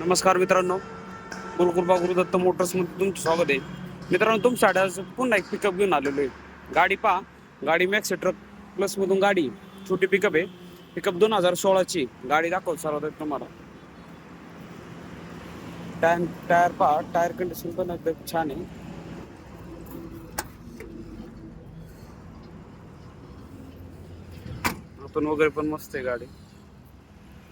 नमस्कार मित्रांनो. गुरुकृपा गुरुदत्त मोटर्समध्ये तुमचं स्वागत आहे. मित्रांनो तुमच्यासाठी आज पुन्हा एक पिकअप घेऊन आलेलो आहे. गाडी पहा. गाडी मॅक्स ट्रक प्लसमधून गाडी. छोटी पिकअप आहे. पिकअप दोन हजार सोळाची. गाडी दाखवत सर्वात तुम्हाला. टायर टायर पहा. टायर कंडिशन पण एकदम छान आहे. पण वगैरे पण मस्त आहे गाडी.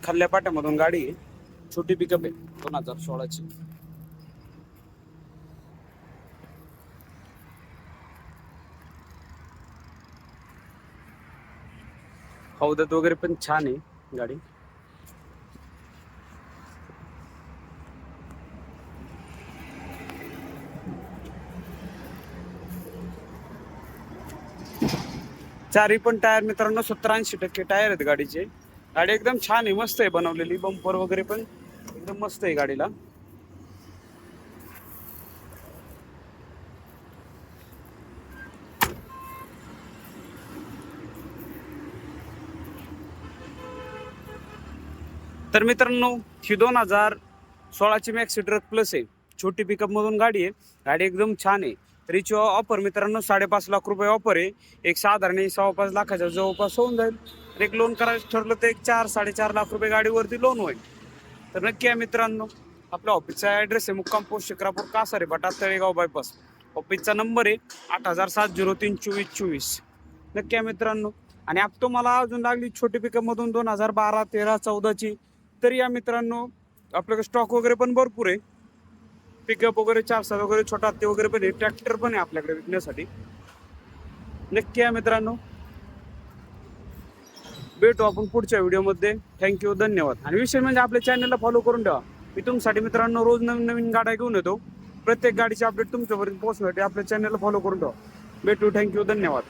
खाल्ल्या पाट्यामधून गाडी आहे. छोटी पिकअप आहे दोन हजार सोळाची. हौदत वगैरे पण छान आहे गाडी. चारी पण टायर मित्रांनो सत्तर ऐंशी टक्के टायर आहेत गाडीचे. गाडी एकदम छान आहे मस्त आहे बनवलेली बंपर वगैरे पण. एकदम मस्त आहे गाडीला. तर मित्रांनो ही दोन हजार सोळाची मॅक्सी ट्रक प्लस आहे. छोटी पिकअप मधून गाडी आहे. गाडी एकदम छान आहे. तर हिची ऑफर मित्रांनो साडेपाच लाख रुपये ऑफर आहे. एक साधारण सव्वा पाच लाखाच्या जवळपास होऊन जाईल. तर एक लोन करायचं ठरलं तर एक चार साडेचार लाख रुपये गाडीवरती लोन होईल. तर नक्की आहे मित्रांनो आपल्या ऑफिसचा ॲड्रेस आहे मुक्काम पोस्ट शिक्रापूर कासारे बटा तळेगाव बायपास ऑफिसचा नंबर आहे आठ हजार सात झिरो तीन चोवीस चोवीस. नक्की आहे मित्रांनो आणि आप तुम्हाला अजून लागली छोटी पिकअपमधून दोन हजार बारा तेरा चौदाची तरी या मित्रांनो आपल्याकडे स्टॉक वगैरे पण भरपूर आहे. पिकअप वगैरे चार सात वगैरे छोटा हत्ती वगैरे पण आहे ट्रॅक्टर पण आहे आपल्याकडे विकण्यासाठी. नक्की आहे मित्रांनो भेटू आपण पुढच्या व्हिडिओमध्ये. थँक्यू धन्यवाद. आणि विशेष म्हणजे आपल्या चॅनलला फॉलो करून ठेवा. मी तुमच्यासाठी मित्रांनो रोज नवीन नवीन गाड्या घेऊन येतो. प्रत्येक गाडीची अपडेट तुमच्यापर्यंत पोहोचण्यासाठी आपल्या चॅनलला फॉलो करून ठेवा. भेटू थँक्यू धन्यवाद.